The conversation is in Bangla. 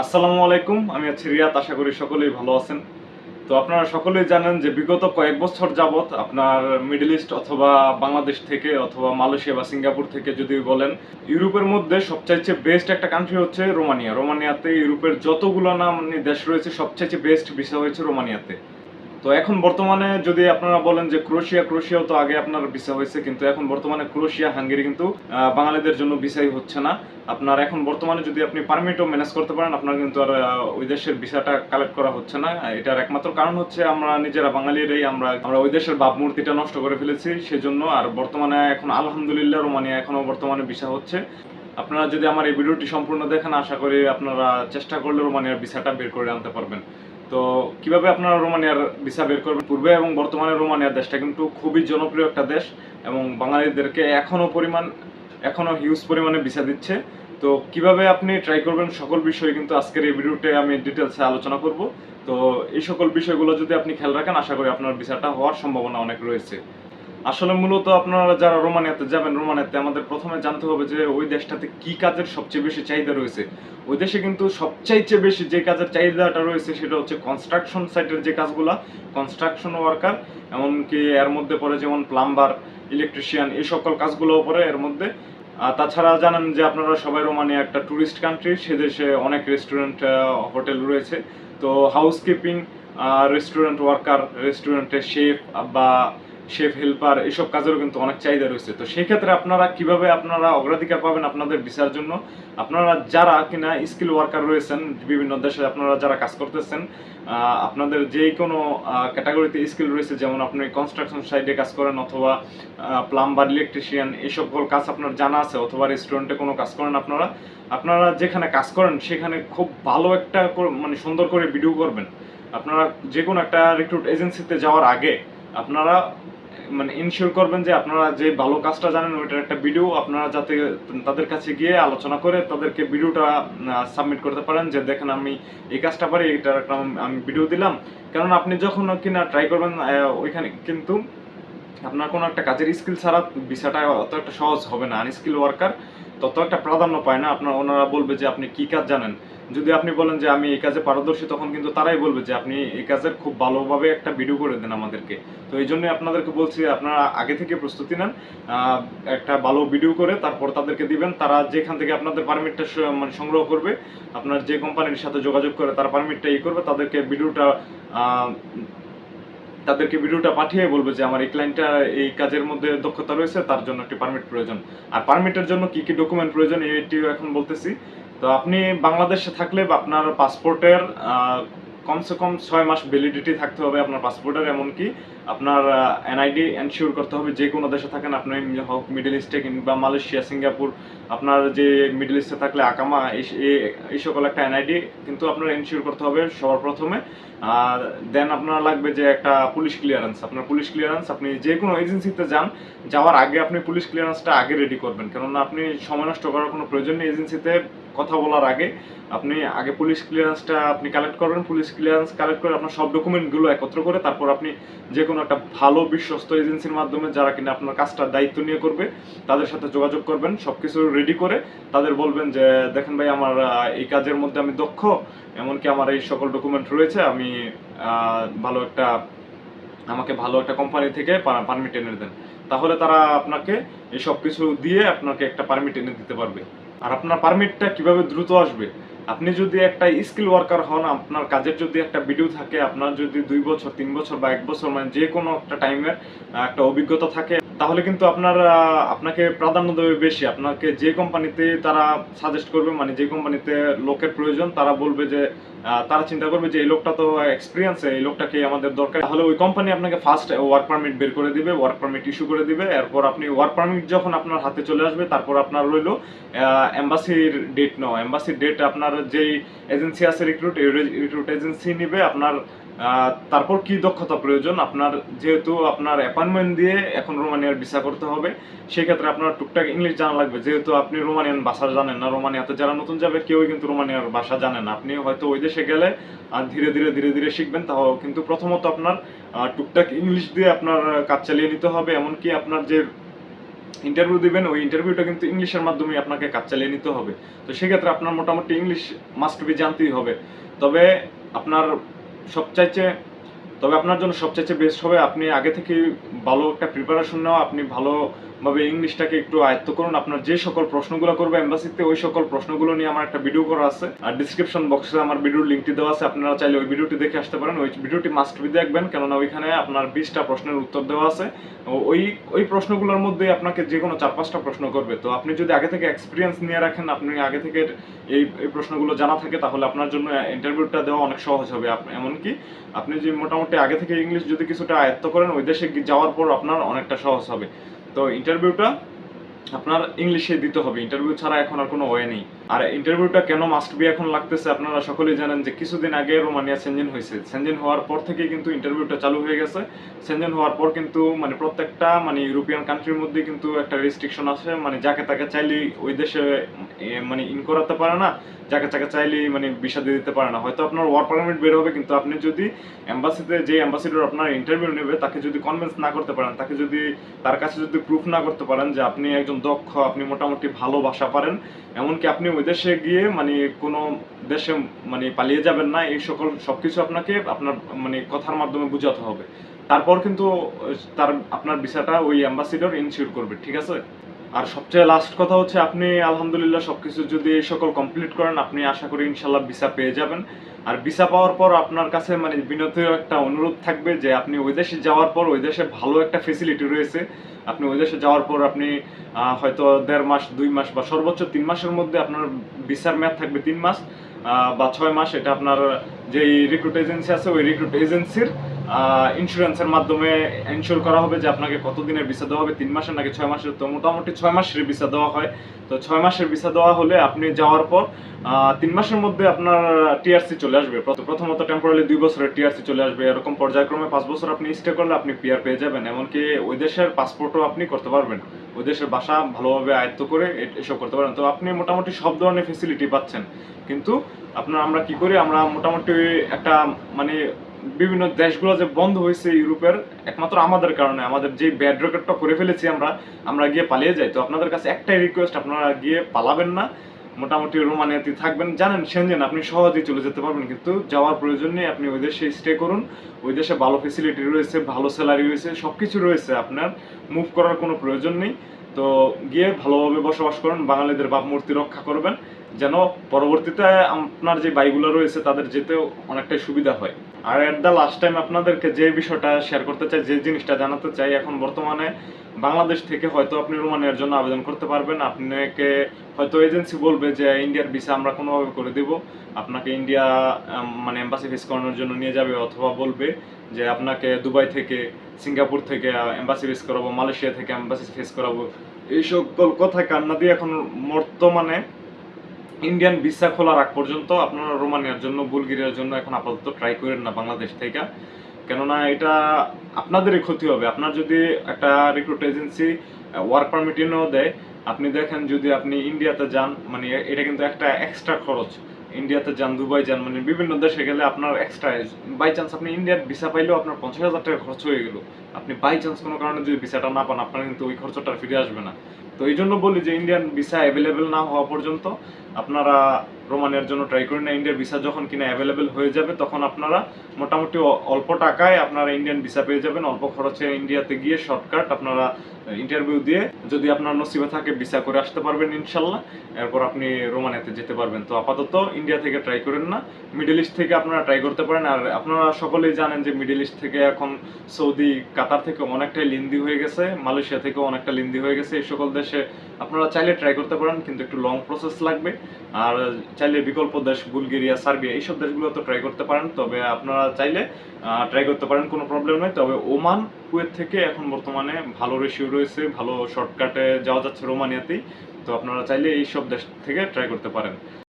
আসসালামু আলাইকুম, আমি আছি রিয়াত আশা করি সকলেই ভালো আছেন। তো আপনারা সকলেই জানেন যে বিগত কয়েক বছর যাবৎ আপনার মিডল ইস্ট অথবা বাংলাদেশ থেকে অথবা মালয়েশিয়া বা সিঙ্গাপুর থেকে যদি বলেন, ইউরোপের মধ্যে সবচাইতে বেস্ট একটা কান্ট্রি হচ্ছে রোমানিয়া। রোমানিয়াতে ইউরোপের যতগুলো নাম দেশ রয়েছে, সবচাইতে বেস্ট ভিসা হয়েছে রোমানিয়াতে। তো এখন বর্তমানে যদি আপনারা বলেন যে ক্রোশিয়া, ক্রোশিয়াও তো আগে আপনার ভিসা হয়েছে, কিন্তু এখন বর্তমানে ক্রোশিয়া, হাঙ্গেরি কিন্তু বাঙালিদের জন্য ভিসাই হচ্ছে না। আপনার এখন বর্তমানে যদি আপনি পারমিটও ম্যানেজ করতে পারেন, আপনার কিন্তু আর ওই দেশের ভিসাটা কালেক্ট করা হচ্ছে না। এটার একমাত্র কারণ হচ্ছে আমরা নিজেরা বাঙালিরাই, আমরা আমরা ওই দেশের ভাবমূর্তিটা নষ্ট করে ফেলেছি, সেজন্য আর বর্তমানে এখন আলহামদুলিল্লাহ রোমানিয়া এখনও বর্তমানে ভিসা হচ্ছে। আপনারা যদি আমার এই ভিডিওটি সম্পূর্ণ দেখেন, আশা করি আপনারা চেষ্টা করলে রোমানিয়ার ভিসাটা বের করে আনতে পারবেন। তো কীভাবে আপনারা রোমানিয়ার ভিসা বের করবেন? পূর্বে এবং বর্তমানে রোমানিয়ার দেশটা কিন্তু খুবই জনপ্রিয় একটা দেশ এবং বাঙালিদেরকে এখনও পরিমাণ, এখনও হিউজ পরিমাণে ভিসা দিচ্ছে। তো কীভাবে আপনি ট্রাই করবেন সকল বিষয় কিন্তু আজকের এই ভিডিওতে আমি ডিটেলসে আলোচনা করব। তো এই সকল বিষয়গুলো যদি আপনি খেয়াল রাখেন, আশা করি আপনার ভিসাটা হওয়ার সম্ভাবনা অনেক রয়েছে। আসলে মূলত আপনারা যারা রোমানিয়াতে যাবেন, রোমানিয়াতে আমাদের প্রথমে জানতে হবে যে ওই দেশটাতে কি কাজের সবচেয়ে বেশি চাহিদা রয়েছে। ওই দেশে কিন্তু সবচাইতে বেশি যে কাজের চাহিদাটা রয়েছে সেটা হচ্ছে কনস্ট্রাকশন সাইটের যে কাজগুলা কনস্ট্রাকশন ওয়ার্কার এমনকি এর মধ্যে পড়ে যেমন প্লাম্বার ইলেকট্রিশিয়ান এই সকল কাজগুলোও পড়ে এর মধ্যে। তাছাড়া জানেন যে আপনারা সবাই রোমানিয়া একটা ট্যুরিস্ট কান্ট্রি সে দেশে অনেক রেস্টুরেন্ট হোটেল রয়েছে। তো হাউসকিপিং রেস্টুরেন্ট ওয়ার্কার রেস্টুরেন্টের শেফ বা শেফ, হেল্পার এইসব কাজেরও কিন্তু অনেক চাহিদা রয়েছে। তো সেই ক্ষেত্রে আপনারা কীভাবে আপনারা অগ্রাধিকার পাবেন আপনাদের ভিসার জন্য? আপনারা যারা কিনা স্কিল ওয়ার্কার রয়েছেন, বিভিন্ন দেশে আপনারা যারা কাজ করতেছেন আপনাদের যে কোনো ক্যাটাগরিতে স্কিল রয়েছে, যেমন আপনি কনস্ট্রাকশন সাইডে কাজ করেন অথবা প্লাম্বার ইলেকট্রিশিয়ান এই সকল কাজ আপনার জানা আছে, অথবা রেস্টুরেন্টে কোনো কাজ করেন আপনারা আপনারা যেখানে কাজ করেন, সেখানে খুব ভালো একটা মানে সুন্দর করে ভিডিও করবেন। আপনারা যে কোনো একটা রিক্রুট এজেন্সিতে যাওয়ার আগে আপনারা মানে ইনশিওর করবেন যে আপনারা যে ভালো কাজটা জানেন, ওইটার একটা ভিডিও আপনারা যাতে তাদের কাছে গিয়ে আলোচনা করে তাদেরকে ভিডিওটা সাবমিট করতে পারেন যে দেখেন আমি এই কাজটা পারি, এটার একটা আমি ভিডিও দিলাম। কারণ আপনি যখন কিনা ট্রাই করবেন ওইখানে কিন্তু আপনার কোনো একটা কাজের স্কিল ছাড়া ভিসাটা অত একটা সহজ হবে না। আনস্কিল ওয়ার্কার তত একটা প্রাধান্য পায় না। আপনার ওনারা বলবে যে আপনি কি কাজ জানেন। যদি আপনি বলেন যে আমি এই কাজে পারদর্শী, তখন কিন্তু তারাই বলবে যে আপনি এই কাজের খুব ভালোভাবে একটা ভিডিও করে দেন আমাদেরকে। তো এই জন্যই আপনাদেরকে বলছি, আপনারা আগে থেকে প্রস্তুতি নেন একটা ভালো ভিডিও করে তারপর তাদেরকে দিবেন। তারা যেখান থেকে আপনাদের পারমিটটা মানে সংগ্রহ করবে, আপনার যে কোম্পানির সাথে যোগাযোগ করে তারা পারমিটটা ই করবে, তাদেরকে ভিডিওটা তাদেরকে ভিডিওটা পাঠিয়ে বলবে যে আমার এই ক্লায়েন্টটা এই কাজের মধ্যে দক্ষতা রয়েছে, তার জন্য একটি পারমিট প্রয়োজন। আর পারমিটের জন্য কি কি ডকুমেন্ট প্রয়োজন এটিও এখন বলতেছি। তো আপনি বাংলাদেশে থাকলে বা আপনার পাসপোর্টের কমসে কম ছয় মাস ভ্যালিডিটি থাকতে হবে আপনার পাসপোর্টের এমনকি আপনার এনআইডি এনশিওর করতে হবে যে কোনো দেশে থাকেন। আপনি হোক মিডল ইস্টে কিংবা মালয়েশিয়া সিঙ্গাপুর আপনার যে মিডল ইস্টে থাকলে আকামা, এই সকল একটা এনআইডি কিন্তু আপনার এনশিওর করতে হবে সবার প্রথমে। আর দেন আপনার লাগবে যে একটা পুলিশ ক্লিয়ারেন্স আপনার পুলিশ ক্লিয়ারেন্স আপনি যে কোনো এজেন্সিতে যান, যাওয়ার আগে আপনি পুলিশ ক্লিয়ারেন্সটা আগে রেডি করবেন। কেননা আপনি সময় নষ্ট করার কোনো প্রয়োজন নেই এজেন্সিতে কথা বলার আগে আপনি আগে পুলিশ ক্লিয়ারেন্সটা আপনি কালেক্ট করবেন পুলিশ ক্লিয়ারেন্স কালেক্ট করে আপনার সব ডকুমেন্টগুলো একত্র করে তারপর আপনি যে কোনো একটা ভালো বিশ্বস্ত এজেন্সির মাধ্যমে যারা কিনা আপনার কাজটা দায়িত্ব নিয়ে করবে, তাদের সাথে যোগাযোগ করবেন সব কিছু রেডি করে তাদের বলবেন যে, দেখেন ভাই, আমার এই কাজের মধ্যে আমি দক্ষ, এমনকি আমার এই সকল ডকুমেন্ট রয়েছে, আমি ভালো একটা, আমাকে ভালো একটা কোম্পানি থেকে পারমিট এনে দেন। তাহলে তারা আপনাকে এই সব কিছু দিয়ে আপনাকে একটা পারমিট এনে দিতে পারবে। আর আপনার পারমিটটা কীভাবে দ্রুত আসবে? আপনি যদি একটা স্কিল ওয়ার্কার হন, আপনার কাজের যদি একটা ভিডিও থাকে, আপনার যদি দুই বছর, তিন বছর বা এক বছর মানে যে কোনো একটা টাইমের একটা অভিজ্ঞতা থাকে তাহলে কিন্তু আপনার আপনাকে প্রাধান্য দেবে বেশি। আপনাকে যে কোম্পানিতে তারা সাজেস্ট করবে মানে যে কোম্পানিতে লোকের প্রয়োজন, তারা বলবে যে তারা চিন্তা করবে যে, এই লোকটা তো এক্সপিরিয়েন্স এই লোকটাকে আমাদের দরকার। তাহলে ওই কোম্পানি আপনাকে ফার্স্ট ওয়ার্ক পারমিট বের করে দিবে ওয়ার্ক পারমিট ইস্যু করে দিবে। এরপর আপনি ওয়ার্ক পারমিট যখন আপনার হাতে চলে আসবে, তারপর আপনার রইল এম্বাসির ডেট নাও এম্বাসির ডেট আপনার যেই এজেন্সি আছে রিক্রুট রিক্রুট এজেন্সি নিবে। আপনার তারপর কি দক্ষতা প্রয়োজন? আপনার যেহেতু আপনার অ্যাপয়েন্টমেন্ট দিয়ে এখন রোমানিয়ার ভিসা করতে হবে, সেক্ষেত্রে আপনার টুকটাক ইংলিশ জানা লাগবে। যেহেতু আপনি রোমানিয়ান ভাষা জানেন না, রোমানিয়াতে যারা নতুন যাবে কেউই কিন্তু রোমানিয়ার ভাষা জানে না। আপনি হয়তো ওই দেশে গেলে, আর ধীরে ধীরে ধীরে ধীরে শিখবেন, তাও কিন্তু প্রথমত আপনার টুকটাক ইংলিশ দিয়ে আপনার কাজ চালিয়ে নিতে হবে। এমনকি আপনার যে ইন্টারভিউ দিবেন, ওই ইন্টারভিউটা কিন্তু ইংলিশের মাধ্যমে আপনাকে কাজ চালিয়ে নিতে হবে। তো সেক্ষেত্রে আপনার মোটামুটি ইংলিশ মাস্ট বি জানতেই হবে। তবে আপনার সবচাইতে, তবে আপনার জন্য সবচাইতে বেস্ট হবে, আপনি আগে থেকে ভালো একটা প্রিপারেশন নেওয়া, আপনি ভালোভাবে ইংলিশটাকে একটু আয়ত্ত করুন। আপনার যে সকল প্রশ্নগুলো করবে এম্বাসিতে, ওই সকল প্রশ্নগুলো নিয়ে আমার একটা ভিডিও করা আছে। আর ডিসক্রিপশন বক্সে আমার ভিডিওর লিঙ্কটি দেওয়া আছে। আপনারা চাইলে ওই ভিডিওটি দেখে আসতে পারেন। ওই ভিডিওটি মাস্ট বি দেখবেন। কেননা ওইখানে আপনার বিশটা প্রশ্নের উত্তর দেওয়া আছে। ওই ওই প্রশ্নগুলোর মধ্যে আপনাকে যে কোনো চার পাঁচটা প্রশ্ন করবে। তো আপনি যদি আগে থেকে এক্সপিরিয়েন্স নিয়ে রাখেন, আপনি আগে থেকে এই এই প্রশ্নগুলো জানা থাকে, তাহলে আপনার জন্য ইন্টারভিউটা দেওয়া অনেক সহজ হবে। এমনকি আপনি যে মোটামুটি আগে থেকে ইংলিশ যদি কিছুটা আয়ত্ত করেন, ওই দেশে যাওয়ার পর আপনার অনেকটা সহজ হবে। তো ইন্টারভিউটা আপনার ইংলিশে দিতে হবে। ইন্টারভিউ ছাড়া এখন আর কোনো ওয়ে নেই। আর ইন্টারভিউটা কেন মাস্ট বি এখন লাগতেছে আপনারা সকলেই জানেন যে কিছুদিন আগে রোমানিয়া সেনজেন হয়েছে। সেনজেন হওয়ার পর থেকে কিন্তু ইন্টারভিউটা চালু হয়ে গেছে। সেনজেন হওয়ার পর কিন্তু মানে প্রত্যেকটা মানে ইউরোপিয়ান কান্ট্রির মধ্যে কিন্তু একটা রেস্ট্রিকশন আছে মানে যাকে তাকে চাইলেই ওই দেশে মানে ইন করাতে পারে না, যাকে তাকে চাইলেই মানে ভিসা দিয়ে দিতে পারে না। হয়তো আপনার ওয়ার্ক পারমিট বের হবে, কিন্তু আপনি যদি এম্বাসিতে যে অ্যাম্বাসিডর আপনার ইন্টারভিউ নেবে, তাকে যদি কনভিন্স না করতে পারেন, তাকে যদি তার কাছে যদি প্রুফ না করতে পারেন যে আপনি একজন দক্ষ, আপনি মোটামুটি ভালো ভাষা পারেন, এমনকি আপনি ওই দেশে গিয়ে মানে কোনো দেশে মানে পালিয়ে যাবেন না, এই সকল সবকিছু আপনাকে আপনার মানে কথার মাধ্যমে বোঝাতে হবে। তারপর কিন্তু, তার, আপনার ভিসাটা ওই অ্যাম্বাসিডর ইনশিওর করবে, ঠিক আছে? আর সবচেয়ে লাস্ট কথা হচ্ছে, আপনি আলহামদুলিল্লাহ সবকিছু যদি এই সকল কমপ্লিট করেন, আপনি আশা করি ইনশাল্লাহ ভিসা পেয়ে যাবেন। আর ভিসা পাওয়ার পর আপনার কাছে মানে বিনত একটা অনুরোধ থাকবে যে, আপনি ওই দেশে যাওয়ার পর ওই দেশে ভালো একটা ফেসিলিটি রয়েছে। আপনি ওই দেশে যাওয়ার পর আপনি হয়তো দেড় মাস, দুই মাস বা সর্বোচ্চ তিন মাসের মধ্যে আপনার ভিসার মেয়াদ থাকবে তিন মাস বা ছয় মাস। এটা আপনার যেই রিক্রুট এজেন্সি আছে, ওই রিক্রুট এজেন্সির ইন্স্যুরেন্সের মাধ্যমে ইনশিওর করা হবে যে আপনাকে কতদিনের ভিসা দেওয়া হবে? তিন মাসের নাকি ছয় মাসের? তো মোটামুটি ছয় মাসের ভিসা দেওয়া হয়। তো ছয় মাসের ভিসা দেওয়া হলে আপনি যাওয়ার পর তিন মাসের মধ্যে আপনার টিআরসি চলে আসবে। প্রথমত টেম্পোরারি দুই বছরের টিআরসি চলে আসবে। এরকম পর্যায়ক্রমে পাঁচ বছর আপনি স্টে করলে আপনি পিআর পেয়ে যাবেন। এমনকি ওই দেশের পাসপোর্টও আপনি করতে পারবেন। ওই দেশের ভাষা ভালোভাবে আয়ত্ত করে এসব করতে পারেন তো আপনি মোটামুটি সব ধরনের ফেসিলিটি পাচ্ছেন। কিন্তু আপনার আমরা কি করি? আমরা মোটামুটি একটা মানে বিভিন্ন দেশগুলো যে বন্ধ হয়েছে ইউরোপের, একমাত্র আমাদের কারণে, আমাদের যে ব্যাড রেকর্ডটা করে ফেলেছি আমরা আমরা গিয়ে পালিয়ে যাই। তো আপনাদের কাছে একটাই রিকোয়েস্ট আপনারা গিয়ে পালাবেন না। মোটামুটি রোমানিয়াতে থাকবেন। জানেন সেনজেন আপনি সহজেই চলে যেতে পারবেন, কিন্তু যাওয়ার প্রয়োজন নেই। আপনি ওই দেশে স্টে করুন। ওই দেশে ভালো ফেসিলিটি রয়েছে, ভালো স্যালারি রয়েছে সব কিছু রয়েছে আপনার। মুভ করার কোনো প্রয়োজন নেই। তো গিয়ে ভালোভাবে বসবাস করুন, বাঙালিদের বাপ মূর্তি রক্ষা করবেন, যেন পরবর্তীতে আপনার যে বাইকগুলো রয়েছে, তাদের যেতেও অনেকটাই সুবিধা হয়। আর এট দ্য লাস্ট টাইম আপনাদেরকে যে বিষয়টা শেয়ার করতে চাই, যে জিনিসটা জানাতে চাই, এখন বর্তমানে বাংলাদেশ থেকে হয়তো আপনি রোমানিয়ার জন্য আবেদন করতে পারবেন। আপনাকে হয়তো এজেন্সি বলবে যে, ইন্ডিয়ার ভিসা আমরা কোনোভাবে করে দেব। আপনাকে ইন্ডিয়া মানে এম্বাসি ফেস করানোর জন্য নিয়ে যাবে। অথবা বলবে যে, আপনাকে দুবাই থেকে, সিঙ্গাপুর থেকে এম্বাসি ফেস করাবো, মালয়েশিয়া থেকে এম্বাসি ফেস করাবো। এই সকল কথা কান্না দিয়ে এখন বর্তমানে ইন্ডিয়ান ভিসা খোলার আগ পর্যন্ত আপনারা রোমানিয়ার জন্য, বুলগেরিয়ার জন্য এখন আপাতত ট্রাই করেন না বাংলাদেশ থেকে। কেননা এটা আপনাদেরই ক্ষতি হবে। আপনার যদি একটা রিক্রুট এজেন্সি ওয়ার্ক পারমিট এনেও দেয়, আপনি দেখেন যদি আপনি ইন্ডিয়াতে যান মানে এটা কিন্তু একটা এক্সট্রা খরচ। ইন্ডিয়াতে যান দুবাই যান মানে বিভিন্ন দেশে গেলে আপনার এক্সট্রা বাই চান্স আপনি ইন্ডিয়ার ভিসা পাইলেও আপনার পঞ্চাশ হাজার টাকা খরচ হয়ে গেল। আপনি বাই চান্স কোনো কারণে যদি ভিসাটা না পান, আপনার কিন্তু ওই খরচটা ফিরে আসবে না। তো এই জন্য বলি যে ইন্ডিয়ান ভিসা অ্যাভেলেবেল না হওয়া পর্যন্ত আপনারা রোমানিয়ার জন্য ট্রাই করেন না ইন্ডিয়ার ভিসা যখন কিনা অ্যাভেলেবেল হয়ে যাবে, তখন আপনারা মোটামুটি অল্প টাকায় আপনারা ইন্ডিয়ান ভিসা পেয়ে যাবেন। অল্প খরচে ইন্ডিয়াতে গিয়ে শর্টকাট আপনারা ইন্টারভিউ দিয়ে যদি আপনার নসিবে থাকে ভিসা করে আসতে পারবেন ইনশাল্লাহ। এরপর আপনি রোমানিয়াতে যেতে পারবেন। তো আপাতত ইন্ডিয়া থেকে ট্রাই করেন না। মিডল ইস্ট থেকে আপনারা ট্রাই করতে পারেন। আর আপনারা সকলেই জানেন যে মিডল ইস্ট থেকে এখন সৌদি, কাতার থেকে অনেকটাই লিন্দি হয়ে গেছে। মালয়েশিয়া থেকেও অনেকটা লিন্দি হয়ে গেছে। এই সকল দেশে আপনারা চাইলে ট্রাই করতে পারেন, কিন্তু একটু লং প্রসেস লাগবে। আর চাইলে বিকল্প দেশ বুলগেরিয়া, সার্বিয়া, এইসব দেশগুলো তো ট্রাই করতে পারেন। তবে আপনারা চাইলে ট্রাই করতে পারেন, কোনো প্রবলেম নেই। তবে ওমান কুয়েত থেকে এখন বর্তমানে ভালো রেশিও রয়েছে, ভালো শর্টকাটে যাওয়া যাচ্ছে রোমানিয়াতেই। তো আপনারা চাইলে এই সব দেশ থেকে ট্রাই করতে পারেন।